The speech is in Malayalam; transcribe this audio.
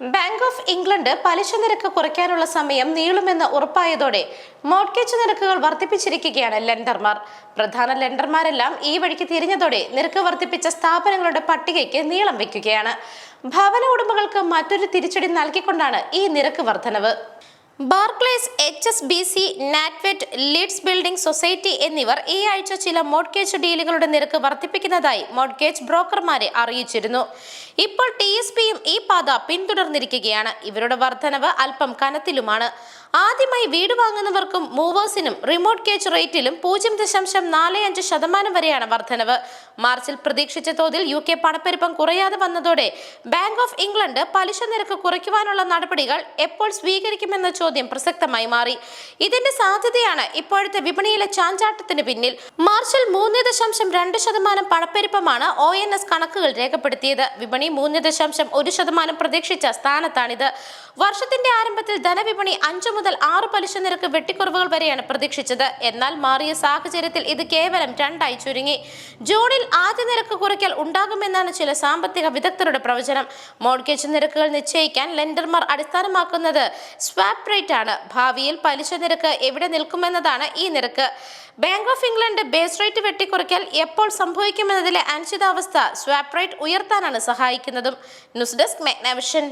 ബാങ്ക് ഓഫ് ഇംഗ്ലണ്ട് പലിശ നിരക്ക് കുറയ്ക്കാനുള്ള സമയം നീളുമെന്ന് ഉറപ്പായതോടെ മോർഗേജ് നിരക്കുകൾ വർദ്ധിപ്പിച്ചിരിക്കുകയാണ് ലെൻഡർമാർ പ്രധാന ലെൻഡർമാരെല്ലാം ഈ വഴിക്ക് തിരിഞ്ഞതോടെ നിരക്ക് വർദ്ധിപ്പിച്ച സ്ഥാപനങ്ങളുടെ പട്ടികയ്ക്ക് നീളം വയ്ക്കുകയാണ് ഭവന ഉടമകൾക്ക് മറ്റൊരു തിരിച്ചടി നൽകിക്കൊണ്ടാണ് ഈ നിരക്ക് വർധനവ് Barclays H S B C NatWest Leeds building society എന്നിവർ ഈ ആഴ്ച ചില മോഡ്ഗേജ് ഡീലുകളുടെ നിരക്ക് വർദ്ധിപ്പിക്കുന്നതായി മോഡ്ഗേജ് ബ്രോക്കർമാരെ അറിയിച്ചിരുന്നു. ഇപ്പോൾ ടി എസ് പിയും ഈ പാത പിന്തുടർന്നിരിക്കുകയാണ്. ഇവരുടെ വർധനവ് അല്പം കനത്തിലുമാണ്. ആദ്യമായി വീട് വാങ്ങുന്നവർക്കും മൂവേഴ്സിനും റിമോട്ട് കേജ് റേറ്റിലും പൂജ്യം ദശാംശം നാല് അഞ്ച് ശതമാനം വരെയാണ് വർധനവ്. മാർച്ചിൽ പ്രതീക്ഷിച്ച തോതിൽ യു കെ പണപ്പെരുപ്പം കുറയാതെ വന്നതോടെ ബാങ്ക് ഓഫ് ഇംഗ്ലണ്ട് പലിശ നിരക്ക് കുറയ്ക്കുവാനുള്ള നടപടികൾ എപ്പോൾ സ്വീകരിക്കുമെന്ന ചോദ്യം പ്രസക്തമായി മാറി. ഇതിന്റെ സാധ്യതയാണ് ഇപ്പോഴത്തെ വിപണിയിലെ ചാഞ്ചാട്ടത്തിന് പിന്നിൽ. മാർച്ചിൽ മൂന്ന് ദശാംശം രണ്ട് ശതമാനം പണപ്പെരുപ്പമാണ് ഒ എൻ എസ് കണക്കുകൾ രേഖപ്പെടുത്തിയത്. വിപണി മൂന്ന് ദശാംശം ഒരു ശതമാനം പ്രതീക്ഷിച്ച സ്ഥാനത്താണിത്. വർഷത്തിന്റെ ആരംഭത്തിൽ ധനവിപണി അഞ്ചു മുതൽ ആറ് പലിശ നിരക്ക് വെട്ടിക്കുറവുകൾ വരെയാണ് പ്രതീക്ഷിച്ചത്. എന്നാൽ മാറിയ സാഹചര്യത്തിൽ ഇത് കേവലം രണ്ടായി ചുരുങ്ങി. ജൂണിൽ ആദ്യ നിരക്ക് കുറയ്ക്കൽ ഉണ്ടാകുമെന്നാണ് ചില സാമ്പത്തിക വിദഗ്ധരുടെ പ്രവചനം. മോർഗേജ് നിരക്കുകൾ നിശ്ചയിക്കാൻ ലെൻഡർമാർ അടിസ്ഥാനമാക്കുന്നത് സ്വാപ്പ് റേറ്റ് ആണ്. ഭാവിയിൽ പലിശ നിരക്ക് എവിടെ നിൽക്കുമെന്നതാണ് ഈ നിരക്ക്. Bank of England base rate വെട്ടിക്കുറയ്ക്കൽ എപ്പോൾ സംഭവിക്കുമെന്നതിലെ അനിശ്ചിതാവസ്ഥ സ്വാപ്പ് റേറ്റ് ഉയർത്താനാണ് സഹായിക്കുന്നതും. News desk മെഗ്നവിഷൻ